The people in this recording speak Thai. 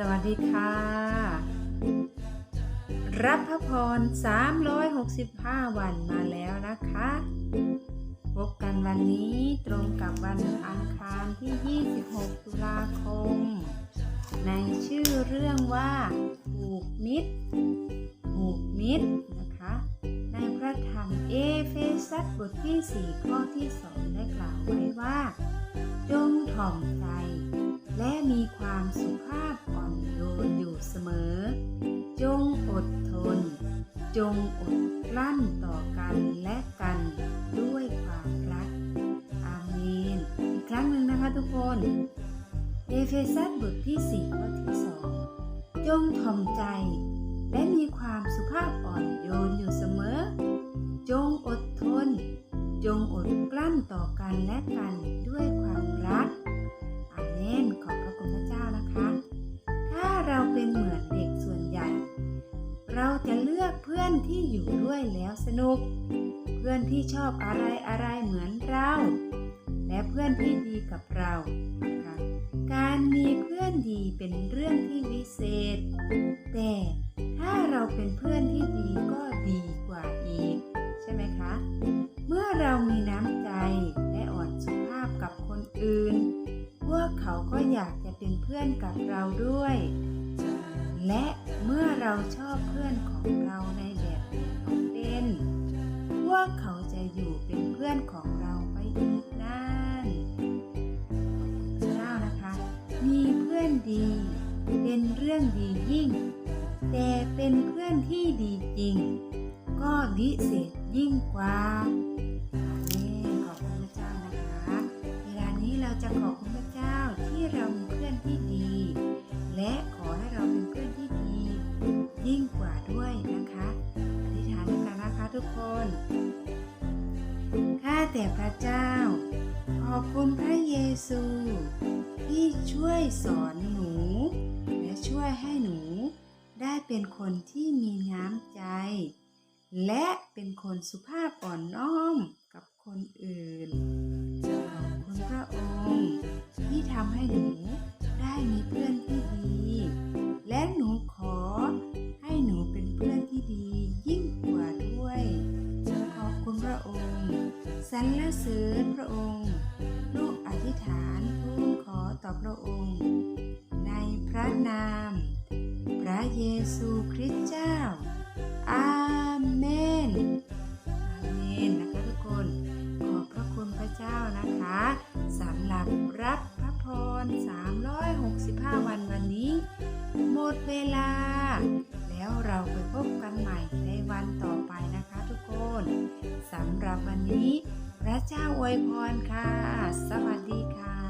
สวัสดีค่ะ รับพระพร 365 วันมาแล้วนะคะ พบกันวันนี้ตรงกับวันอังคารที่ 26 ตุลาคม ในชื่อเรื่องว่าผูกมิตรผูกมิตรนะคะ ในพระธรรมเอเฟซัสบทที่ 4 ข้อที่ 2 ได้กล่าวไว้ว่า จงถ่อมใจและมีความสุภาพ จงอดกลั้นต่อกันและกันด้วยความรัก อาเมน อีกครั้งหนึ่งนะคะทุกคน เอเฟซัสบทที่ 4 ข้อที่ 2 จงถ่อมใจ และมีความสุภาพอ่อนโยนอยู่เสมอ จงอดทน จงอดกลั้นต่อกันและกันด้วยความรัก อาเมนขอบ ที่อยู่ด้วยแล้วสนุก เพื่อนที่ชอบอะไรอะไรเหมือนเรา และเพื่อนที่ดีกับเราการมีเพื่อนดีเป็นเรื่องที่วิเศษ แต่ถ้าเราเป็นเพื่อนที่ดีก็ดีกว่าอีก ใช่ไหมคะ เมื่อเรามีน้ำใจและอ่อนสุภาพกับคนอื่น พวกเขาก็อยากจะเป็นเพื่อนกับเราด้วย และเมื่อเราชอบเพื่อนของเราในแบบ เขาเป็น พวกเขาจะอยู่เป็นเพื่อนของเราไปอีกนานพระเจ้านะคะ มีเพื่อนดี เป็นเรื่องดียิ่ง แต่เป็นเพื่อนที่ดีจริง ก็วิเศษยิ่งกว่า ข้าแต่พระเจ้า ขอบคุณพระเยซู ที่ช่วยสอนหนู และช่วยให้หนูได้เป็นคนที่มีน้ำใจ และเป็นคนสุภาพอ่อนน้อมกับคนอื่น สรรเสริญพระองค์ลูกอธิษฐานทูลขอต่อพระองค์ ในพระนาม พระเยซูคริสต์เจ้า อาเมน อาเมนนะคะทุกคน ขอบพระคุณพระเจ้านะคะสำหรับรับพระพร 365 วันวันนี้ หมดเวลา แล้วเราไปพบกันใหม่ในวันต่อไปนะคะทุกคนสำหรับวันนี้ ระเจ้าอวยพรค่ะ สวัสดีค่ะ